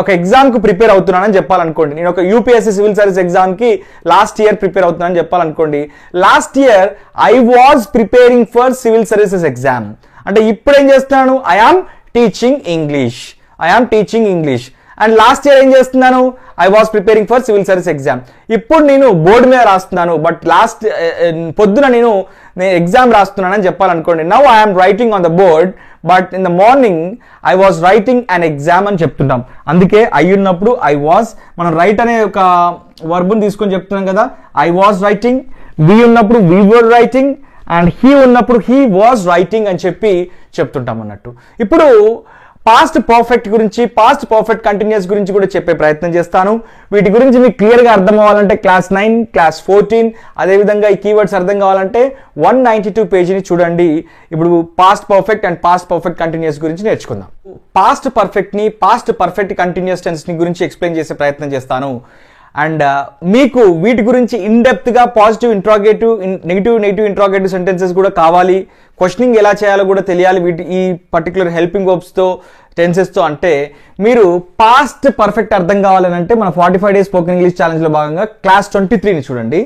[SPEAKER 1] ఒక ఎగ్జామ్కి ప్రిపేర్ అవుతున్నానని చెప్పాలనుకోండి. నేను ఒక యూపీఎస్సీ సివిల్ సర్వీస్ ఎగ్జామ్కి లాస్ట్ ఇయర్ ప్రిపేర్ అవుతున్నానని చెప్పాలనుకోండి. Last year I was preparing for civil services exam. అంటే ఇప్పుడు ఏం చేస్తున్నాను? I am teaching English. I am teaching English. And last year ఏం చేస్తున్నాను? I was preparing for civil service exam ఇప్పుడు నేను బోర్డు మీద రాస్తున్నాను. బట్ లాస్ట్ eh, eh, పొద్దున నేను నేను ఎగ్జామ్ రాస్తున్నానని చెప్పాలనుకోండి. Now I'm writing on the board but in the morning I was writing an exam అని చెప్తుంటాం అందుకే అయి ఉన్నప్పుడు ఐ వాజ్ మనం రైట్ అనే ఒక వర్బుని తీసుకొని చెప్తున్నాం కదా. ఐ వాజ్ రైటింగ్ వి ఉన్నప్పుడు we were writing and he ఉన్నప్పుడు హీ వాజ్ రైటింగ్ అని చెప్పి చెప్తుంటాం అన్నట్టు. ఇప్పుడు పాస్ట్ పర్ఫెక్ట్ గురించి పాస్ట్ పర్ఫెక్ట్ కంటిన్యూస్ గురించి కూడా చెప్పే ప్రయత్నం చేస్తాను. వీటి గురించి మీకు క్లియర్గా అర్థం అవ్వాలంటే క్లాస్ నైన్ క్లాస్ ఫోర్టీన్ అదేవిధంగా ఈ కీవర్డ్స్ అర్థం కావాలంటే వన్ నైంటీ టూ పేజీని చూడండి. ఇప్పుడు past perfect and past perfect continuous గురించి నేర్చుకుందాం. పాస్ట్ పర్ఫెక్ట్ని పాస్ట్ పర్ఫెక్ట్ కంటిన్యూస్ టెన్స్ని గురించి ఎక్స్ప్లెయిన్ చేసే ప్రయత్నం చేస్తాను. అండ్ మీకు వీటి గురించి ఇన్డెప్త్గా positive interrogative negative negative interrogative sentences కూడా కావాలి. క్వశ్చనింగ్ ఎలా చేయాలో కూడా తెలియాలి వీటి ఈ పర్టికులర్ హెల్పింగ్ వర్బ్స్తో టెన్సెస్తో అంటే మీరు పాస్ట్ పర్ఫెక్ట్ అర్థం కావాలని అంటే మన forty five days spoken English ఛాలెంజ్లో భాగంగా క్లాస్ ట్వంటీ త్రీని చూడండి.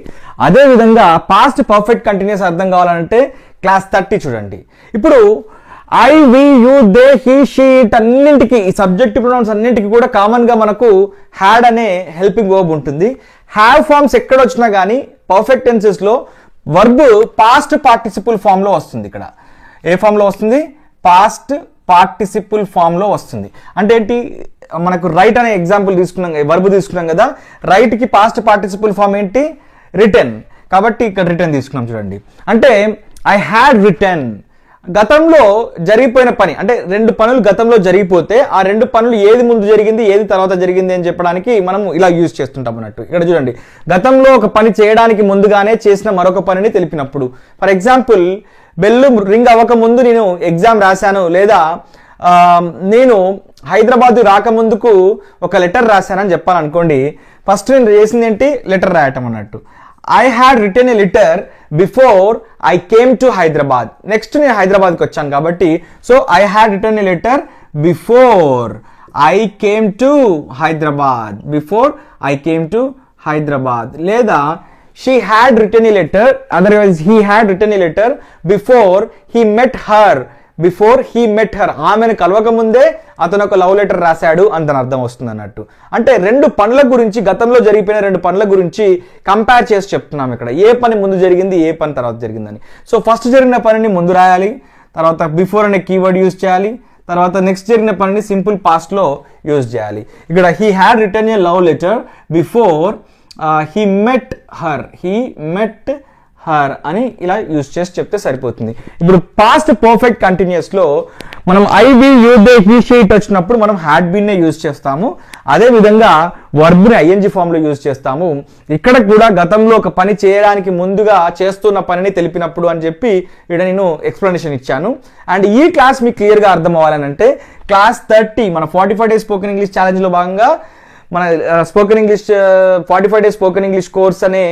[SPEAKER 1] అదేవిధంగా పాస్ట్ పర్ఫెక్ట్ కంటిన్యూస్ అర్థం కావాలంటే క్లాస్ థర్టీ చూడండి. ఇప్పుడు I we you they he she it అన్నింటికి ఈ సబ్జెక్ట్ ప్రొనౌన్స్ అన్నింటికి కూడా కామన్గా మనకు హ్యాడ్ అనే హెల్పింగ్ వర్బ్ ఉంటుంది. హ్యావ్ ఫార్మ్స్ ఎక్కడ వచ్చినా కానీ పర్ఫెక్ట్ టెన్సెస్లో వర్బ్ పాస్ట్ పార్టిసిపుల్ ఫామ్లో వస్తుంది ఇక్కడ. ఏ ఫామ్లో వస్తుంది? పాస్ట్ పార్టిసిపుల్ ఫామ్లో వస్తుంది. అంటే ఏంటి? మనకు రైట్ అనే ఎగ్జాంపుల్ తీసుకున్నాం వర్బ్ తీసుకున్నాం కదా రైట్కి పాస్ట్ పార్టిసిపుల్ ఫామ్ ఏంటి? రిటర్న్ కాబట్టి ఇక్కడ రిటర్న్ తీసుకున్నాం చూడండి. అంటే ఐ హ్యాడ్ రిటర్న్ గతంలో జరిగిపోయిన పని అంటే రెండు పనులు గతంలో జరిగిపోతే ఆ రెండు పనులు ఏది ముందు జరిగింది ఏది తర్వాత జరిగింది అని చెప్పడానికి మనం ఇలా యూజ్ చేస్తుంటాం అన్నట్టు. ఇక్కడ చూడండి గతంలో ఒక పని చేయడానికి ముందుగానే చేసిన మరొక పనిని తెలిపినప్పుడు. ఫర్ ఎగ్జాంపుల్ బెల్లు రింగ్ అవ్వకముందు నేను ఎగ్జామ్ రాశాను లేదా నేను హైదరాబాద్ రాకముందుకు ఒక లెటర్ రాశానని చెప్పాలనుకోండి ఫస్ట్ నేను చేసింది ఏంటి లెటర్ రాయటం అన్నట్టు. I had written a letter before I came to Hyderabad next నేను హైదరాబాద్కి వచ్చాను కాబట్టి so I had written a letter before I came to Hyderabad before I came to Hyderabad లేదా she had written a letter otherwise he had written a letter before he met her before he met her ఆమెను కలవక ముందే అతను ఒక love letter రాశాడు అంతని అర్థం వస్తుంది అన్నట్టు. అంటే రెండు పనుల గురించి గతంలో జరిగిపోయిన రెండు పనుల గురించి కంపేర్ చేసి చెప్తున్నాం ఇక్కడ. ఏ పని ముందు జరిగింది ఏ పని తర్వాత జరిగిందని. సో ఫస్ట్ జరిగిన పనిని ముందు రాయాలి తర్వాత బిఫోర్ అనే కీవర్డ్ యూజ్ చేయాలి తర్వాత నెక్స్ట్ జరిగిన పనిని సింపుల్ పాస్ట్లో యూజ్ చేయాలి. ఇక్కడ he had written a love letter before he met her he met her అని ఇలా యూజ్ చేసి చెప్తే సరిపోతుంది. ఇప్పుడు పాస్ట్ పర్ఫెక్ట్ కంటిన్యూస్లో మనం I we you they he she it వచ్చినప్పుడు మనం హ్యాడ్ బిన్నే యూజ్ చేస్తాము. అదే విధంగా వర్బ్ ఐఎన్జి ఫామ్లో యూజ్ చేస్తాము. ఇక్కడ కూడా గతంలో ఒక పని చేయడానికి ముందుగా చేస్తున్న పనిని తెలిపినప్పుడు అని చెప్పి ఇక్కడ నేను ఎక్స్ప్లెనేషన్ ఇచ్చాను. అండ్ ఈ క్లాస్ మీకు క్లియర్గా అర్థం అవ్వాలని అంటే క్లాస్ థర్టీ మన forty five days spoken English ఛాలెంజ్లో భాగంగా మన spoken English forty five days spoken English course అనే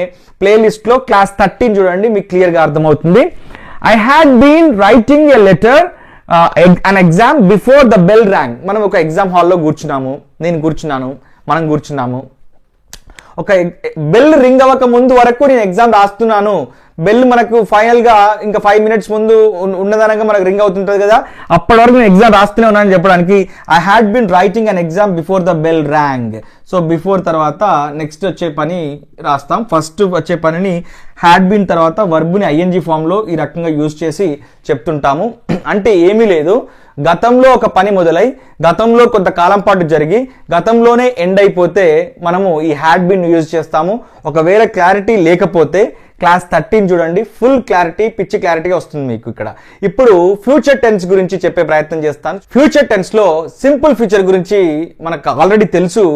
[SPEAKER 1] ప్లేలిస్ట్లో క్లాస్ థర్టీన్ చూడండి మీకు క్లియర్గా అర్థమవుతుంది. I had been writing a letter an exam before the bell rang మనం ఒక ఎగ్జామ్ హాల్లో కూర్చున్నాము నేను కూర్చున్నాను మనం కూర్చున్నాము. ఒక బెల్ రింగ్ అవ్వక ముందు వరకు నేను ఎగ్జామ్ రాస్తున్నాను. బెల్ మనకు ఫైనల్గా ఇంకా ఫైవ్ మినిట్స్ ముందు ఉన్- మనకు రింగ్ అవుతుంటది కదా. అప్పటి వరకు నేను ఎగ్జామ్ రాస్తూనే ఉన్నానని చెప్పడానికి I had been writing an exam before the bell rang so before తర్వాత నెక్స్ట్ వచ్చే పని రాస్తాం. ఫస్ట్ వచ్చే పనిని హ్యాడ్ బిన్ తర్వాత వర్బుని ఐఎన్జి ఫామ్లో ఈ రకంగా యూజ్ చేసి చెప్తుంటాము. అంటే ఏమీ లేదు. గతంలో ఒక పని మొదలై గతంలో కొంతకాలం పాటు జరిగి గతంలోనే ఎండ్ అయిపోతే మనము ఈ హ్యాడ్ బిన్ యూజ్ చేస్తాము. ఒకవేళ క్లారిటీ లేకపోతే క్లాస్ థర్టీన్ చూడండి ఫుల్ క్లారిటీ పిచ్చి క్లారిటీగా వస్తుంది మీకు ఇక్కడ. ఇప్పుడు ఫ్యూచర్ టెన్స్ గురించి చెప్పే ప్రయత్నం చేస్తాను. ఫ్యూచర్ టెన్స్లో సింపుల్ ఫ్యూచర్ గురించి మనకు ఆల్రెడీ తెలుసు.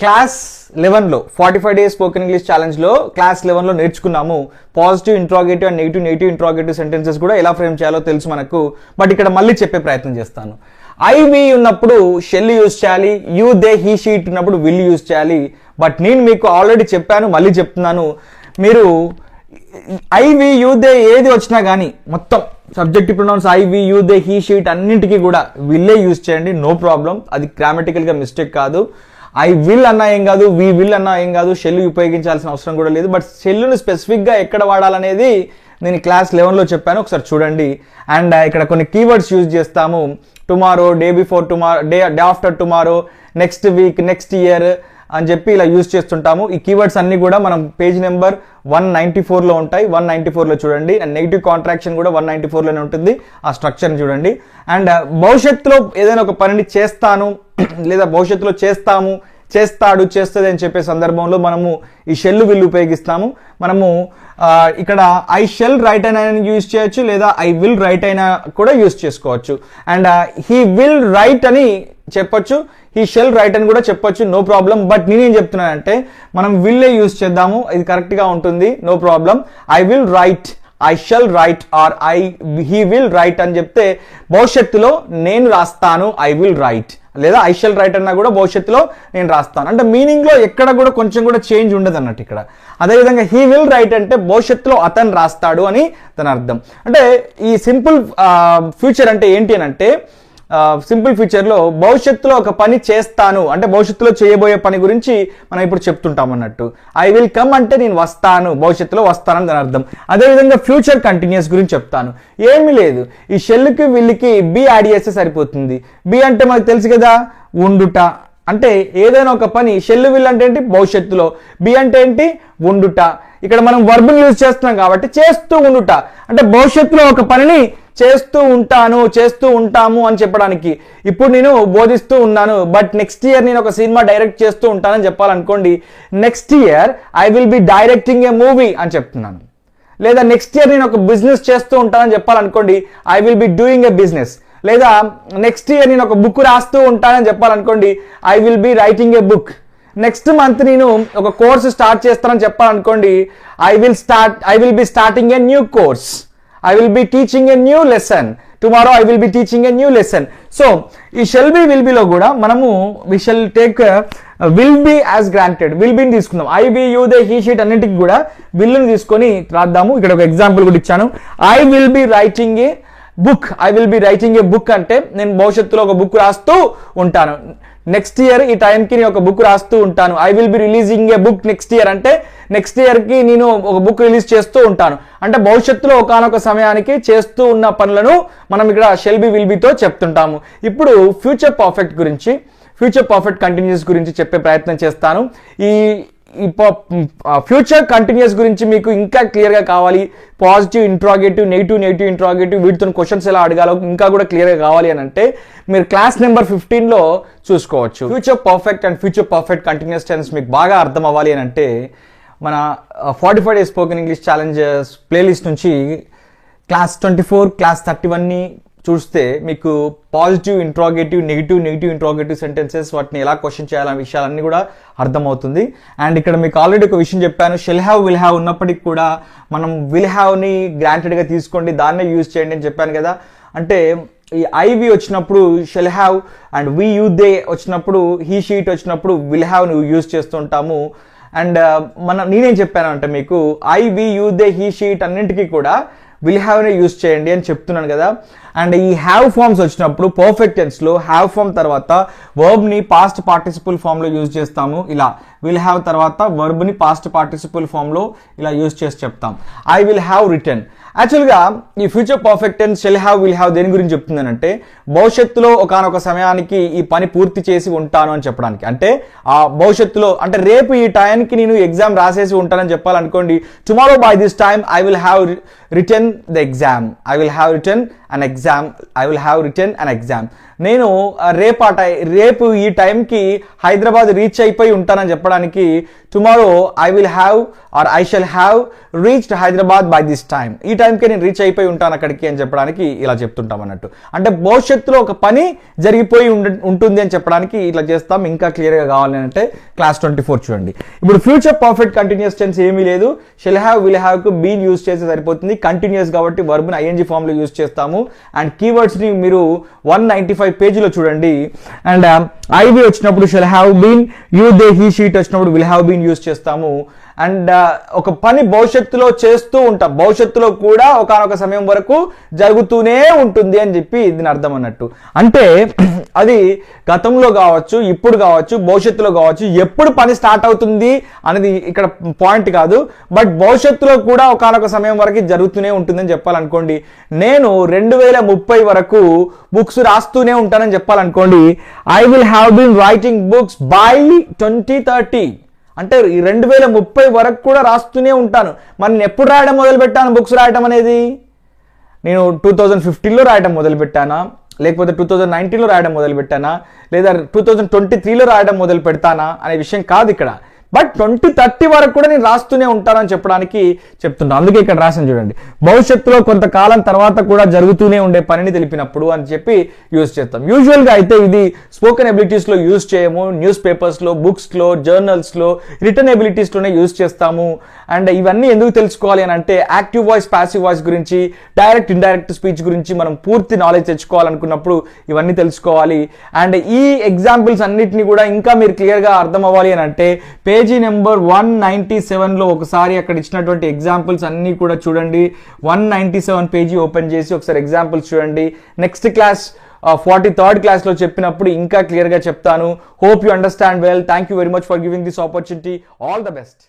[SPEAKER 1] Class లెవెన్లో forty five days spoken English ఛాలెంజ్లో class లెవెన్లో నేర్చుకున్నాము. Positive interrogative and negative negative interrogative sentences కూడా ఎలా ఫ్రేమ్ చేయాలో తెలుసు మనకు. బట్ ఇక్కడ మళ్ళీ చెప్పే ప్రయత్నం చేస్తాను. ఐవి ఉన్నప్పుడు షెల్ యూజ్ చేయాలి you they he she it ఉన్నప్పుడు విల్ యూజ్ చేయాలి బట్ నేను మీకు ఆల్రెడీ చెప్పాను మళ్ళీ చెప్తున్నాను. మీరు ఐవి యూ దే ఏది వచ్చినా కానీ మొత్తం subject pronouns I we you they he she it అన్నింటికి కూడా విల్లే యూజ్ చేయండి. నో ప్రాబ్లం అది గ్రామటికల్గా మిస్టేక్ కాదు. ఐ విల్ అన్నా ఏం కాదు. వి విల్ అన్నా ఏం కాదు. షెల్ ఉపయోగించాల్సిన అవసరం కూడా లేదు. బట్ షెల్ను స్పెసిఫిక్గా ఎక్కడ వాడాలనేది నేను క్లాస్ లెవెన్లో చెప్పాను. ఒకసారి చూడండి. అండ్ uh, ఇక్కడ కొన్ని కీవర్డ్స్ యూజ్ చేస్తాము. Tomorrow day before tomorrow day day after tomorrow next week next year అని చెప్పి ఇలా యూజ్ చేస్తుంటాము. ఈ కీవర్డ్స్ అన్ని కూడా మనం పేజ్ నెంబర్ వన్ నైంటీ ఫోర్లో ఉంటాయి. వన్ నైంటీ ఫోర్లో చూడండి. అండ్ నెగిటివ్ కాంట్రాక్షన్ కూడా వన్ నైంటీ ఫోర్లోనే ఉంటుంది. ఆ స్ట్రక్చర్ని చూడండి. అండ్ uh, భవిష్యత్తులో ఏదైనా ఒక పనిని చేస్తాను లేదా భవిష్యత్తులో చేస్తాము చేస్తాడు చేస్తుంది అని చెప్పే సందర్భంలో మనము ఈ షెల్ విల్ ఉపయోగిస్తాము. మనము uh, ఇక్కడ ఐ షెల్ రైట్ అయినా యూజ్ చేయొచ్చు లేదా ఐ విల్ రైట్ అయినా కూడా యూజ్ చేసుకోవచ్చు. అండ్ హీ విల్ రైట్ అని చెప్పొచ్చు. ఈ షెల్ రైట్ అని కూడా చెప్పొచ్చు. నో ప్రాబ్లం బట్ నేనేం చెప్తున్నానంటే మనం విల్లే యూజ్ చేద్దాము. ఇది కరెక్ట్గా ఉంటుంది. No problem I will write I shall write or I he will write అని చెప్తే భవిష్యత్తులో నేను రాస్తాను. ఐ విల్ రైట్ లేదా ఐ షెల్ రైట్ అన్నా కూడా భవిష్యత్తులో నేను రాస్తాను. అంటే మీనింగ్లో ఎక్కడ కూడా కొంచెం కూడా చేంజ్ ఉండదు అన్నట్టు ఇక్కడ. అదేవిధంగా హీ విల్ రైట్ అంటే భవిష్యత్తులో అతను రాస్తాడు అని తన అర్థం అంటే ఈ సింపుల్ ఫ్యూచర్ అంటే ఏంటి అని అంటే సింపుల్ ఫ్యూచర్లో భవిష్యత్తులో ఒక పని చేస్తాను అంటే భవిష్యత్తులో చేయబోయే పని గురించి మనం ఇప్పుడు చెప్తుంటాం అన్నట్టు. ఐ విల్ కమ్ అంటే నేను వస్తాను భవిష్యత్తులో వస్తానని దాని అర్థం. అదేవిధంగా ఫ్యూచర్ కంటిన్యూస్ గురించి చెప్తాను. ఏమీ లేదు. ఈ షెల్కి వీళ్ళకి బి యాడ్ చేస్తే సరిపోతుంది. బి అంటే మనకు తెలుసు కదా ఉండుట. అంటే ఏదైనా ఒక పని షెల్లు విల్ అంటే ఏంటి? భవిష్యత్తులో. బి అంటే ఏంటి? ఉండుట. ఇక్కడ మనం వర్బులు యూజ్ చేస్తున్నాం కాబట్టి చేస్తూ ఉండుట. అంటే భవిష్యత్తులో ఒక పనిని చేస్తూ ఉంటాను చేస్తూ ఉంటాము అని చెప్పడానికి. ఇప్పుడు నేను బోధిస్తూ ఉన్నాను బట్ నెక్స్ట్ ఇయర్ నేను ఒక సినిమా డైరెక్ట్ చేస్తూ ఉంటానని చెప్పాలనుకోండి next year I will be directing a movie అని చెప్తున్నాను. లేదా నెక్స్ట్ ఇయర్ నేను ఒక బిజినెస్ చేస్తూ ఉంటానని చెప్పాలనుకోండి I will be doing a business లేదా నెక్స్ట్ ఇయర్ నేను ఒక బుక్ రాస్తూ ఉంటానని చెప్పాలనుకోండి I will be writing a book next month నేను ఒక కోర్స్ స్టార్ట్ చేస్తానని చెప్పాలనుకోండి I will start I will be starting a new course I will be teaching a new lesson tomorrow I will be teaching a new lesson so ఈ shall be will బిలో కూడా మనము we shall take will be as granted will బిని తీసుకుందాం. I we you they he she it అన్నిటికి కూడా విల్ని తీసుకొని రాద్దాము. ఇక్కడ ఒక ఎగ్జాంపుల్ కూడా ఇచ్చాను. I will be writing a book I will be writing a book అంటే నేను భవిష్యత్తులో ఒక బుక్ రాస్తూ ఉంటాను. నెక్స్ట్ ఇయర్ ఈ టైంకి నేను ఒక బుక్ రాస్తూ ఉంటాను. I will be releasing a book next year అంటే నెక్స్ట్ ఇయర్కి నేను ఒక బుక్ రిలీజ్ చేస్తూ ఉంటాను. అంటే భవిష్యత్తులో ఒకనొక సమయానికి చేస్తూ ఉన్న పనులను మనం ఇక్కడ షెల్బీ విల్బీతో చెప్తుంటాము. ఇప్పుడు ఫ్యూచర్ పర్ఫెక్ట్ గురించి ఫ్యూచర్ పర్ఫెక్ట్ కంటిన్యూస్ గురించి చెప్పే ప్రయత్నం చేస్తాను. ఈ ఫ్యూచర్ కంటిన్యూస్ గురించి మీకు ఇంకా క్లియర్గా కావాలి. Positive interrogative negative negative interrogative వీటితో క్వశ్చన్స్ ఎలా అడగాలో ఇంకా కూడా క్లియర్గా కావాలి అని అంటే మీరు క్లాస్ నెంబర్ ఫిఫ్టీన్లో చూసుకోవచ్చు. Future perfect and future perfect continuous tense మీకు బాగా అర్థం అవ్వాలి అని అంటే మన forty five days spoken English challenges playlist నుంచి class twenty four class thirty వన్ని చూస్తే మీకు positive interrogative negative negative interrogative sentences వాటిని ఎలా క్వశ్చన్ చేయాలనే విషయాలన్నీ కూడా అర్థమవుతుంది. అండ్ ఇక్కడ మీకు ఆల్రెడీ ఒక విషయం చెప్పాను షెల్ హ్యావ్ విల్ హ్యావ్ ఉన్నప్పటికీ కూడా మనం విల్ హ్యావ్ని గ్రాంటెడ్గా తీసుకోండి దాన్నే యూజ్ చేయండి అని చెప్పాను కదా. అంటే ఈ ఐవి వచ్చినప్పుడు shall have and we you they వచ్చినప్పుడు హీ షీట్ వచ్చినప్పుడు విల్ హ్యావ్ యూజ్ చేస్తుంటాము అండ్ uh, మన నేనేం చెప్పాను అంటే మీకు I we you they he she it అన్నింటికీ కూడా విల్ హ్యావ్నే యూజ్ చేయండి అని చెప్తున్నాను కదా. అండ్ ఈ హ్యావ్ ఫామ్స్ వచ్చినప్పుడు పర్ఫెక్ట్ టెన్స్లో హ్యావ్ ఫామ్ తర్వాత వర్బ్ని పాస్ట్ పార్టిసిపుల్ ఫామ్లో యూజ్ చేస్తాము. ఇలా విల్ హ్యావ్ తర్వాత వర్బ్ని పాస్ట్ పార్టిసిపుల్ ఫామ్లో ఇలా యూజ్ చేసి చెప్తాం. ఐ విల్ హ్యావ్ రిటర్న్ యాక్చువల్గా ఈ future perfect and shall have will have దేని గురించి చెప్తుందనంటే భవిష్యత్తులో ఒకనొక సమయానికి ఈ పని పూర్తి చేసి ఉంటాను అని చెప్పడానికి. అంటే ఆ భవిష్యత్తులో అంటే రేపు ఈ టైంకి నేను ఎగ్జామ్ రాసేసి ఉంటానని చెప్పాలనుకోండి tomorrow by this time I will have written the exam I will have written an exam I will have written an exam నేను రేపు ఆ టై రేపు ఈ టైంకి హైదరాబాద్ రీచ్ అయిపోయి ఉంటానని చెప్పడానికి tomorrow I will have or I shall have reached Hyderabad by this time ఈ టైంకి నేను రీచ్ అయిపోయి ఉంటాను అక్కడికి అని చెప్పడానికి ఇలా చెప్తుంటాం అన్నట్టు. అంటే భవిష్యత్తులో ఒక పని జరిగిపోయి ఉంటుంది అని చెప్పడానికి ఇట్లా చేస్తాం. ఇంకా క్లియర్గా కావాలి అంటే క్లాస్ ట్వంటీ ఫోర్ చూడండి. ఇప్పుడు ఫ్యూచర్ పర్ఫెక్ట్ కంటిన్యూస్ టెన్స్ ఏమీ లేదు. షెల్ హ్యావ్ విల్ హ్యావ్కు బీన్ యూజ్ చేస్తే సరిపోతుంది. కంటిన్యూస్ కాబట్టి వర్బ్ని ఐఎన్జీ ఫామ్లో యూజ్ చేస్తాము. అండ్ కీవర్డ్స్ని మీరు వన్ నైంటీ ఫైవ్ పేజీలో చూడండి. అండ్ ఐవి వచ్చినప్పుడు shall have been you they he she it వచ్చినప్పుడు విల్ హ్యావ్ బీన్ యూజ్ చేస్తాము. అండ్ ఒక పని భవిష్యత్తులో చేస్తూ ఉంటాం. భవిష్యత్తులో కూడా ఒకనొక సమయం వరకు జరుగుతూనే ఉంటుంది అని చెప్పి దీని అర్థం అన్నట్టు. అంటే అది గతంలో కావచ్చు ఇప్పుడు కావచ్చు భవిష్యత్తులో కావచ్చు ఎప్పుడు పని స్టార్ట్ అవుతుంది అనేది ఇక్కడ పాయింట్ కాదు. బట్ భవిష్యత్తులో కూడా ఒకనొక సమయం వరకు జరుగుతూనే ఉంటుందని చెప్పాలనుకోండి. నేను రెండు వేల ముప్పై వరకు బుక్స్ రాస్తూనే ఉంటానని చెప్పాలనుకోండి I will have been writing books by twenty thirty అంటే ఈ రెండు వేల ముప్పై వరకు కూడా రాస్తూనే ఉంటాను. మరి నేను ఎప్పుడు రాయడం మొదలుపెట్టాను బుక్స్ రాయడం అనేది? నేను టూ థౌజండ్ ఫిఫ్టీన్లో రాయడం మొదలుపెట్టానా? లేకపోతే టూ థౌజండ్ నైన్టీన్లో రాయడం మొదలు పెట్టానా లేదా టూ థౌజండ్ ట్వంటీ త్రీలో రాయడం మొదలు పెడతానా అనే విషయం కాదు ఇక్కడ. బట్ ట్వంటీ థర్టీ వరకు కూడా నేను రాస్తూనే ఉంటానని చెప్పడానికి చెప్తున్నాను అందుకే ఇక్కడ రాసాను చూడండి. భవిష్యత్తులో కొంతకాలం తర్వాత కూడా జరుగుతూనే ఉండే పనిని తెలిపినప్పుడు అని చెప్పి యూజ్ చేస్తాం. యూజువల్గా అయితే ఇది స్పోకెన్ ఎబిలిటీస్లో యూజ్ చేయము. న్యూస్ పేపర్స్లో బుక్స్లో జర్నల్స్లో రిటర్న్ ఎబిలిటీస్లోనే యూజ్ చేస్తాము. అండ్ ఇవన్నీ ఎందుకు తెలుసుకోవాలి అని అంటే యాక్టివ్ వాయిస్ ప్యాసివ్ వాయిస్ గురించి డైరెక్ట్ ఇండైరెక్ట్ స్పీచ్ గురించి మనం పూర్తి నాలెడ్జ్ తెచ్చుకోవాలనుకున్నప్పుడు ఇవన్నీ తెలుసుకోవాలి. అండ్ ఈ ఎగ్జాంపుల్స్ అన్నిటిని కూడా ఇంకా మీరు క్లియర్గా అర్థం అవ్వాలి అని అంటే పే పేజీ నెంబర్ వన్ నైంటీ సెవెన్లో ఒకసారి అక్కడ ఇచ్చినటువంటి ఎగ్జాంపుల్స్ అన్నీ కూడా చూడండి. One ninety seven page open చేసి ఒకసారి ఎగ్జాంపుల్స్ చూడండి. నెక్స్ట్ క్లాస్ ఫార్టీ థర్డ్ క్లాస్లో చెప్పినప్పుడు ఇంకా క్లియర్గా చెప్తాను. Hope you understand well. Thank you very much for giving this opportunity. All the best.